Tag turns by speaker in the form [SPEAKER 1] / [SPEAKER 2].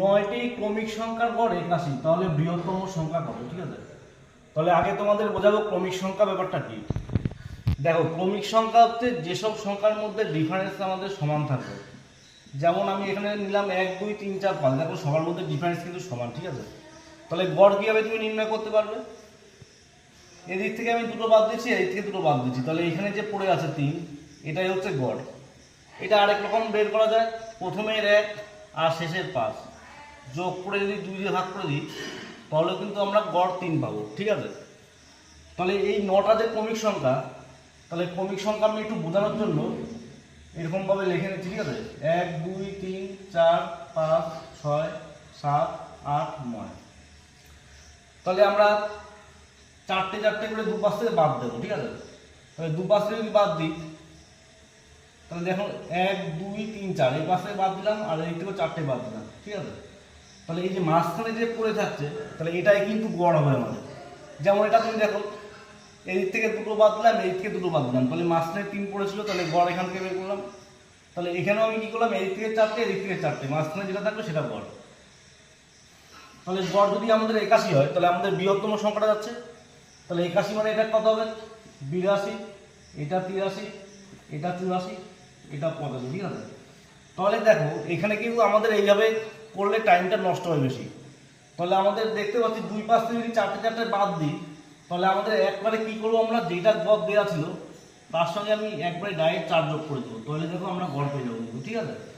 [SPEAKER 1] নয়টি ক্রমিক সংখ্যার গড় একাশি তাহলে বৃহত্তম সংখ্যা কত ঠিক আছে তাহলে আগে তোমাদের বোঝাবো ক্রমিক সংখ্যা ব্যাপারটা কি দেখো ক্রমিক সংখ্যা হচ্ছে যেসব সংখ্যার মধ্যে ডিফারেন্স আমাদের সমান থাকবে যেমন আমি এখানে নিলাম এক দুই তিন চার পাঁচ দেখো সবার মধ্যে ডিফারেন্স কিন্তু সমান ঠিক আছে তাহলে গড় কীভাবে তুমি নির্ণয় করতে পারবে এদিক থেকে আমি দুটো বাদ দিচ্ছি এদিক থেকে দুটো বাদ দিচ্ছি তাহলে এখানে যে পড়ে আছে তিন এটাই হচ্ছে গড় এটা আরেক রকম বের করা যায় প্রথমের এক আর শেষের পাঁচ যোগ করে যদি দুই দিয়ে ভাগ করে দিই তাহলে কিন্তু আমরা গড় তিন পাবো ঠিক আছে তাহলে এই নটা যে ক্রমিক সংখ্যা তাহলে ক্রমিক সংখ্যা আমি একটু বোঝানোর জন্য এরকমভাবে লেখে নিচ্ছি ঠিক আছে এক দুই তিন চার পাঁচ ছয় সাত আট নয় তাহলে আমরা চারটে চারটে করে দুপাশ থেকে বাদ দেবো ঠিক আছে তাহলে দুপাশ থেকে যদি বাদ দিই তাহলে দেখো এক দুই তিন চার এই পাশে বাদ দিলাম আর এই থেকেও চারটে বাদ দিলাম ঠিক আছে তাহলে এই যে মাঝখানে যে পড়ে থাকছে তাহলে এটাই কিন্তু গড় হবে আমাদের যেমন এটা তুমি দেখো এই দিক থেকে দুটো বাদ দিলাম এই থেকে দুটো বাদ দিলাম তাহলে মাঝখানে তিন পড়েছিল তাহলে গড় এখান থেকে বের করলাম তাহলে এখানেও আমি কী করলাম এই থেকে চারটে এদিক থেকে চারটে মাঝখানে যেটা থাকবে সেটা গড় তাহলে গড় যদি আমাদের একাশি হয় তাহলে আমাদের বৃহত্তম সংখ্যাটা যাচ্ছে তাহলে একাশি মানে এটা কত হবে বিরাশি এটা তিরাশি এটা চুরাশি এটা পঁচাশি ঠিক আছে তাহলে দেখো এখানে কিন্তু আমাদের এইভাবে করলে টাইমটা নষ্ট হয় বেশি তাহলে আমাদের দেখতে পাচ্ছি দুই পাশে যদি চারটে চারটে বাদ দিই তাহলে আমাদের একবারে কি করবো আমরা যেটা গদ দেওয়া ছিল তার সঙ্গে আমি একবারে ডাইরেক্ট চার যোগ করে দেবো তাহলে দেখো আমরা গড় পেয়ে যাবো ঠিক আছে